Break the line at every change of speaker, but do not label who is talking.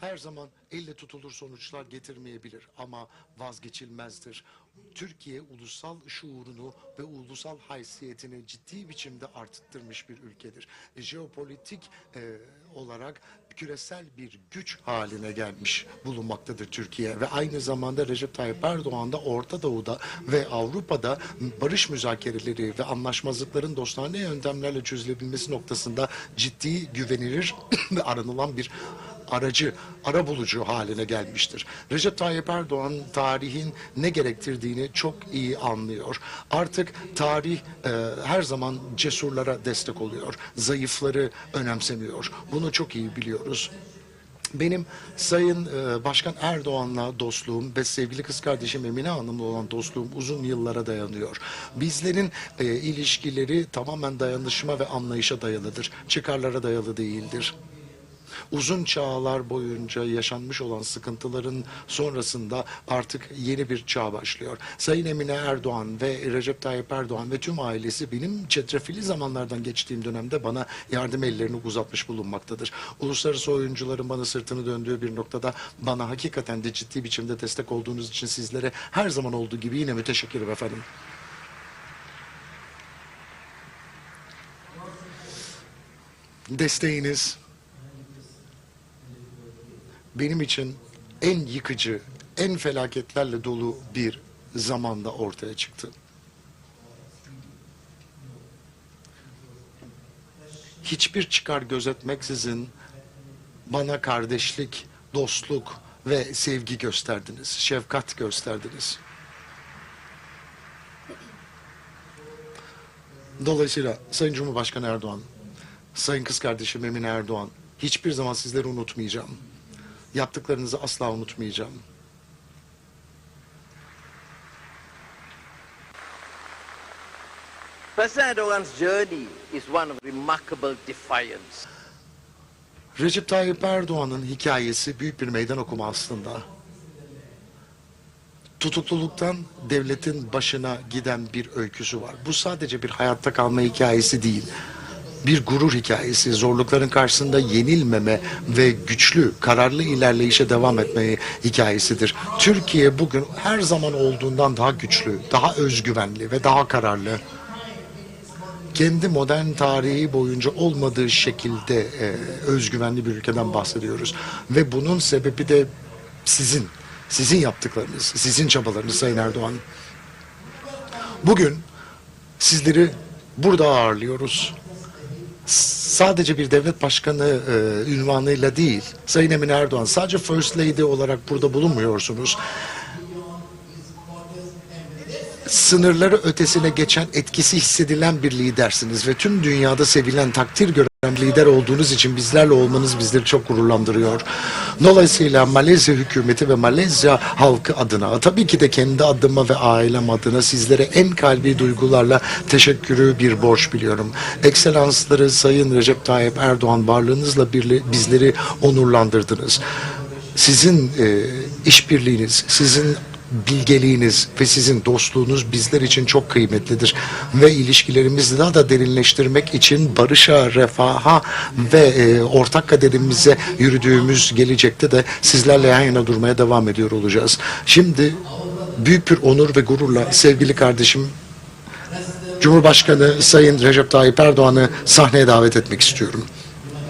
her zaman elle tutulur sonuçlar getirmeyebilir ama vazgeçilmezdir. Türkiye ulusal şuurunu ve ulusal haysiyetini ciddi biçimde arttırmış bir ülkedir. Jeopolitik e, olarak küresel bir güç haline gelmiş bulunmaktadır Türkiye ve aynı zamanda Recep Tayyip Erdoğan da Orta Doğu'da ve Avrupa'da barış müzakereleri ve anlaşmazlıkların dostane yöntemlerle çözülebilmesi noktasında ciddi güvenilir ve aranılan bir aracı, ara bulucu haline gelmiştir. Recep Tayyip Erdoğan tarihin ne gerektirdiğini çok iyi anlıyor. Artık tarih e, her zaman cesurlara destek oluyor. Zayıfları önemsemiyor. Bunu çok iyi biliyoruz. Benim Sayın e, Başkan Erdoğan'la dostluğum ve sevgili kız kardeşim Emine Hanım'la olan dostluğum uzun yıllara dayanıyor. Bizlerin e, ilişkileri tamamen dayanışma ve anlayışa dayalıdır. Çıkarlara dayalı değildir uzun çağlar boyunca yaşanmış olan sıkıntıların sonrasında artık yeni bir çağ başlıyor. Sayın Emine Erdoğan ve Recep Tayyip Erdoğan ve tüm ailesi benim çetrefilli zamanlardan geçtiğim dönemde bana yardım ellerini uzatmış bulunmaktadır. Uluslararası oyuncuların bana sırtını döndüğü bir noktada bana hakikaten de ciddi biçimde destek olduğunuz için sizlere her zaman olduğu gibi yine müteşekkirim efendim. Desteğiniz, benim için en yıkıcı, en felaketlerle dolu bir zamanda ortaya çıktı. Hiçbir çıkar gözetmeksizin bana kardeşlik, dostluk ve sevgi gösterdiniz, şefkat gösterdiniz. Dolayısıyla Sayın Cumhurbaşkanı Erdoğan, Sayın kız kardeşim Emine Erdoğan, hiçbir zaman sizleri unutmayacağım. Yaptıklarınızı asla unutmayacağım.
President Erdogan's journey is one of remarkable defiance.
Recep Tayyip Erdoğan'ın hikayesi büyük bir meydan okuma aslında. Tutukluluktan devletin başına giden bir öyküsü var. Bu sadece bir hayatta kalma hikayesi değil. Bir gurur hikayesi, zorlukların karşısında yenilmeme ve güçlü, kararlı ilerleyişe devam etme hikayesidir. Türkiye bugün her zaman olduğundan daha güçlü, daha özgüvenli ve daha kararlı kendi modern tarihi boyunca olmadığı şekilde e, özgüvenli bir ülkeden bahsediyoruz. Ve bunun sebebi de sizin, sizin yaptıklarınız, sizin çabalarınız Sayın Erdoğan. Bugün sizleri burada ağırlıyoruz. Sadece bir devlet başkanı e, ünvanıyla değil, Sayın Emine Erdoğan sadece First Lady olarak burada bulunmuyorsunuz. Sınırları ötesine geçen etkisi hissedilen bir lidersiniz ve tüm dünyada sevilen takdir gören lider olduğunuz için bizlerle olmanız bizleri çok gururlandırıyor. Dolayısıyla Malezya hükümeti ve Malezya halkı adına tabii ki de kendi adıma ve ailem adına sizlere en kalbi duygularla teşekkürü bir borç biliyorum. Ekselansları Sayın Recep Tayyip Erdoğan varlığınızla birli- bizleri onurlandırdınız. Sizin e, işbirliğiniz, sizin bilgeliğiniz ve sizin dostluğunuz bizler için çok kıymetlidir. Ve ilişkilerimizi daha da derinleştirmek için barışa, refaha ve e, ortak kaderimize yürüdüğümüz gelecekte de sizlerle yan yana durmaya devam ediyor olacağız. Şimdi büyük bir onur ve gururla sevgili kardeşim Cumhurbaşkanı Sayın Recep Tayyip Erdoğan'ı sahneye davet etmek istiyorum.